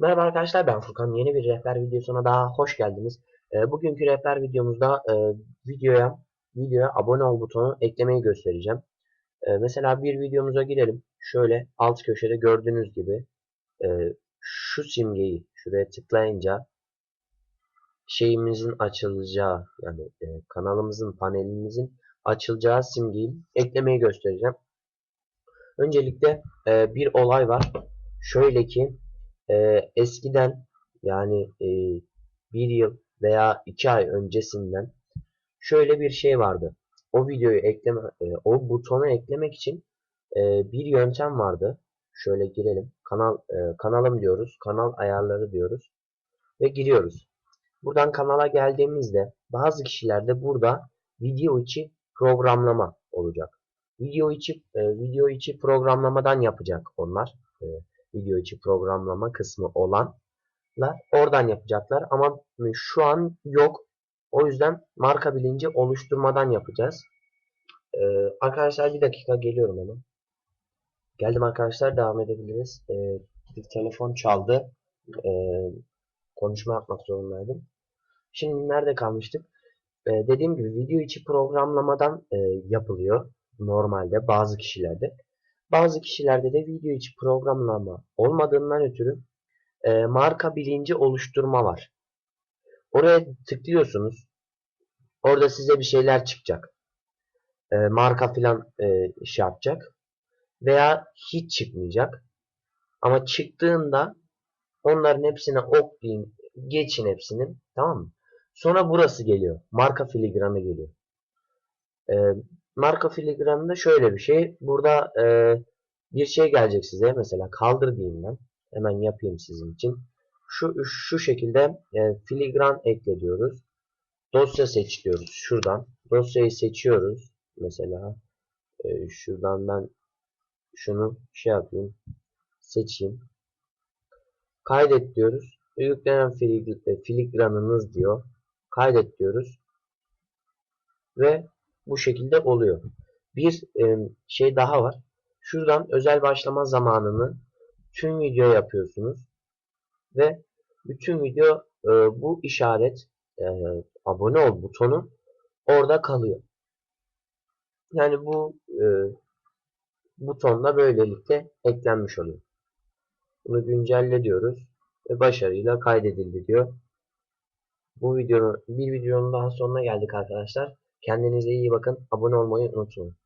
Merhaba arkadaşlar ben Furkan. Yeni bir rehber videosuna daha hoş geldiniz. E, bugünkü rehber videomuzda e, videoya videoya abone ol butonu eklemeyi göstereceğim. E, mesela bir videomuza girelim. Şöyle alt köşede gördüğünüz gibi e, şu simgeyi şuraya tıklayınca şeyimizin açılacağı yani e, kanalımızın panelimizin açılacağı simgeyi eklemeyi göstereceğim. Öncelikle e, bir olay var. Şöyle ki e, eskiden yani e, bir yıl veya iki ay öncesinden şöyle bir şey vardı. O videoyu ekleme, e, o butonu eklemek için e, bir yöntem vardı. Şöyle girelim. Kanal e, kanalım diyoruz. Kanal ayarları diyoruz ve giriyoruz. Buradan kanala geldiğimizde bazı kişilerde burada video içi programlama olacak. Video içi e, video içi programlamadan yapacak onlar. E, video içi programlama kısmı olanlar oradan yapacaklar ama şu an yok. O yüzden marka bilinci oluşturmadan yapacağız. Ee, arkadaşlar bir dakika geliyorum hemen. Geldim arkadaşlar devam edebiliriz. Ee, bir telefon çaldı. Ee, konuşma yapmak zorundaydım. Şimdi nerede kalmıştık? Ee, dediğim gibi video içi programlamadan e, yapılıyor. Normalde bazı kişilerde. Bazı kişilerde de video içi programlama olmadığından ötürü e, marka bilinci oluşturma var. Oraya tıklıyorsunuz. Orada size bir şeyler çıkacak. E, marka filan e, şey yapacak. Veya hiç çıkmayacak. Ama çıktığında onların hepsine ok deyin. Geçin hepsinin. Tamam mı? Sonra burası geliyor. Marka filigranı geliyor. E, marka filigranında şöyle bir şey. Burada e, bir şey gelecek size. Mesela kaldır diyeyim ben. Hemen yapayım sizin için. Şu, şu şekilde e, filigran ekle diyoruz. Dosya seç diyoruz. Şuradan. Dosyayı seçiyoruz. Mesela e, şuradan ben şunu şey yapayım. Seçeyim. Kaydet diyoruz. Yüklenen filigranınız diyor. Kaydet diyoruz. Ve bu şekilde oluyor. Bir e, şey daha var. Şuradan özel başlama zamanını tüm video yapıyorsunuz. Ve bütün video e, bu işaret e, abone ol butonu orada kalıyor. Yani bu e, butonda böylelikle eklenmiş oluyor. Bunu güncelle diyoruz ve başarıyla kaydedildi diyor. Bu videonun bir videonun daha sonuna geldik arkadaşlar. Kendinize iyi bakın. Abone olmayı unutmayın.